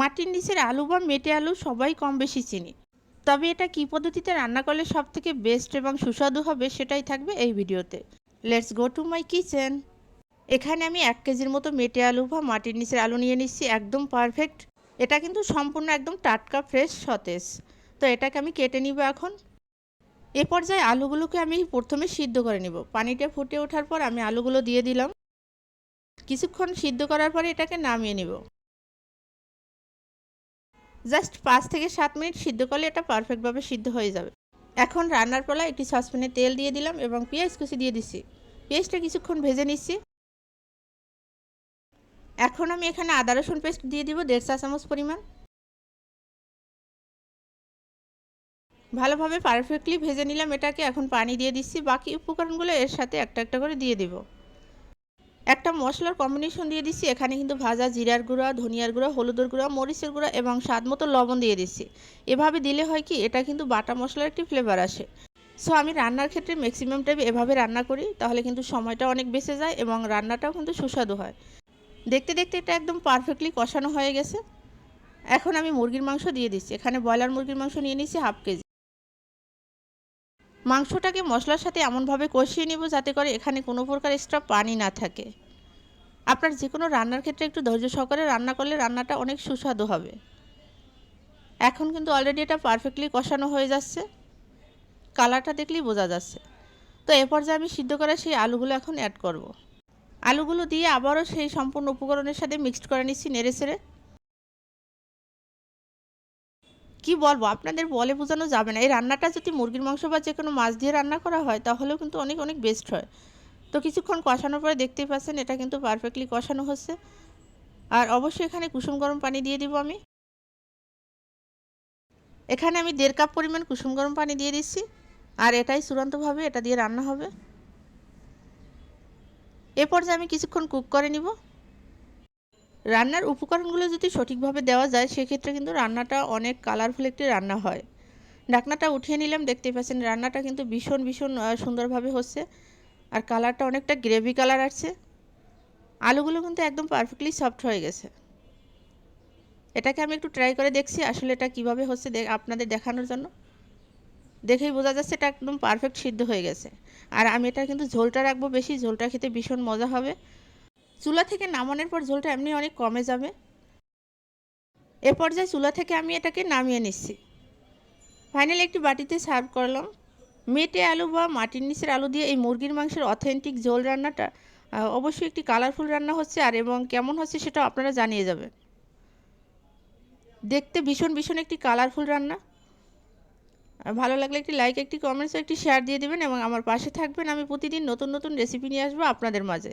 মাটির নিচের আলু বা মেটে আলু সবাই কম বেশি চিনি। তবে এটা কী পদ্ধতিতে রান্না করলে সব থেকে বেস্ট এবং সুস্বাদু হবে সেটাই থাকবে এই ভিডিওতে। Let's go to my kitchen এখানে আমি এক কেজির মতো মেটে আলু বা মাটির নিচের আলু নিয়ে নিচ্ছি, একদম পারফেক্ট এটা কিন্তু সম্পূর্ণ একদম টাটকা ফ্রেশ সতেজ। তো এটাকে আমি কেটে নিব এখন। এ পর্যায়ে আলুগুলোকে আমি প্রথমে সিদ্ধ করে নিব। পানিটা ফুটে ওঠার পর আমি আলুগুলো দিয়ে দিলাম। কিছুক্ষণ সিদ্ধ করার পরে এটাকে নামিয়ে নিব। জাস্ট পাঁচ থেকে সাত মিনিট সিদ্ধ করলে এটা পারফেক্টভাবে সিদ্ধ হয়ে যাবে। এখন রান্নার পলা একটি সসপ্যানে তেল দিয়ে দিলাম এবং পেঁয়াজ কুচি দিয়ে দিচ্ছি। পেঁয়াজটা কিছুক্ষণ ভেজে নিচ্ছি। এখন আমি এখানে আদা, রসুন পেস্ট দিয়ে দিব দেড় চা চামচ পরিমাণ। ভালোভাবে পারফেক্টলি ভেজে নিলাম এটাকে। এখন পানি দিয়ে দিচ্ছি। বাকি উপকরণগুলো এর সাথে একটা একটা করে দিয়ে দিব। একটা মশলার কম্বিনেশন দিয়ে দিচ্ছি। এখানে কিন্তু ভাজা জিরার গুঁড়া, ধনিয়ার গুঁড়া, হলুদের গুঁড়া, মরিচের গুঁড়া এবং স্বাদ মতো লবণ দিয়ে দিচ্ছি। এভাবে দিলে হয় কি, এটা কিন্তু বাটা মশলার একটি ফ্লেভার আসে। সো আমি রান্নার ক্ষেত্রে ম্যাক্সিমাম টাইম এভাবে রান্না করি, তাহলে কিন্তু সময়টা অনেক বেঁচে যায় এবং রান্নাটাও কিন্তু সুস্বাদু হয়। দেখতে দেখতে এটা একদম পারফেক্টলি কষানো হয়ে গেছে। এখন আমি মুরগির মাংস দিয়ে দিচ্ছি। এখানে ব্রয়লার মুরগির মাংস নিয়ে নিচ্ছি হাফ কেজি। মাংসটাকে মশলার সাথে এমনভাবে কষিয়ে নেব যাতে করে এখানে কোনো প্রকার এক্সট্রা পানি না থাকে। আপনার যে কোনো রান্নার ক্ষেত্রে একটু ধৈর্য সহকারে রান্না করলে রান্নাটা অনেক সুস্বাদু হবে। এখন কিন্তু অলরেডি এটা পারফেক্টলি কষানো হয়ে যাচ্ছে। কালারটা দেখলেই বোঝা যাচ্ছে। তো এ পর্যায়ে আমি সিদ্ধ করা সেই আলুগুলো এখন অ্যাড করব। আলুগুলো দিয়ে আবারও সেই সম্পূর্ণ উপকরণের সাথে মিক্সড করে নিচ্ছি নেড়ে ছেড়ে কি বলব? আপনাদের বলে বোঝানো যাবে না। এই রান্নাটা যদি মুরগির মাংস বা যে কোনো মাছ দিয়ে রান্না করা হয়, তাহলেও কিন্তু অনেক অনেক বেস্ট হয়। তো কিছুক্ষণ কষানোর পরে দেখতেই পাচ্ছেন, এটা কিন্তু পারফেক্টলি কষানো হচ্ছে। আর অবশ্যই এখানে কুসুম গরম পানি দিয়ে দিব আমি। এখানে আমি দেড় কাপ পরিমাণ কুসুম গরম পানি দিয়ে দিচ্ছি। আর এটাই চূড়ান্তভাবে এটা দিয়ে রান্না হবে। এ পর্যায়ে আমি কিছুক্ষণ কুক করে নিব। রান্নার উপকরণগুলো যদি সঠিকভাবে দেওয়া যায়, সেক্ষেত্রে কিন্তু রান্নাটা অনেক কালারফুল একটি রান্না হয়। ঢাকনাটা উঠিয়ে নিলাম দেখতে পাচ্ছেন রান্নাটা কিন্তু ভীষণ ভীষণ সুন্দরভাবে হচ্ছে। আর কালারটা অনেকটা গ্রেভি কালার আসছে আলুগুলো কিন্তু একদম পারফেক্টলি সফট হয়ে গেছে। এটাকে আমি একটু ট্রাই করে দেখছি, আসলে এটা কীভাবে হচ্ছে আপনাদের দেখানোর জন্য। দেখেই বোঝা যাচ্ছে এটা একদম পারফেক্ট সিদ্ধ হয়ে গেছে। আর আমি এটা কিন্তু ঝোলটা রাখব বেশি, ঝোলটা খেতে ভীষণ মজা হবে। চুলা থেকে নামানোর পর ঝোলটা এমনি অনেক কমে যাবে। এ পর্যায়ে চুলা থেকে আমি এটাকে নামিয়ে নিচ্ছি। ফাইনালি একটি বাটিতে সার্ভ করলাম। মেটে আলু বা মাটির নিচের আলু দিয়ে এই মুরগির মাংসের অথেন্টিক ঝোল রান্নাটা অবশ্যই একটি কালারফুল রান্না হচ্ছে আর এবং কেমন হচ্ছে সেটাও আপনারা জানিয়ে যাবেন দেখতে ভীষণ ভীষণ একটি কালারফুল রান্না। ভালো লাগলে একটি লাইক, একটি কমেন্টস, একটি শেয়ার দিয়ে দেবেন এবং আমার পাশে থাকবেন। আমি প্রতিদিন নতুন নতুন রেসিপি নিয়ে আসব আপনাদের মাঝে।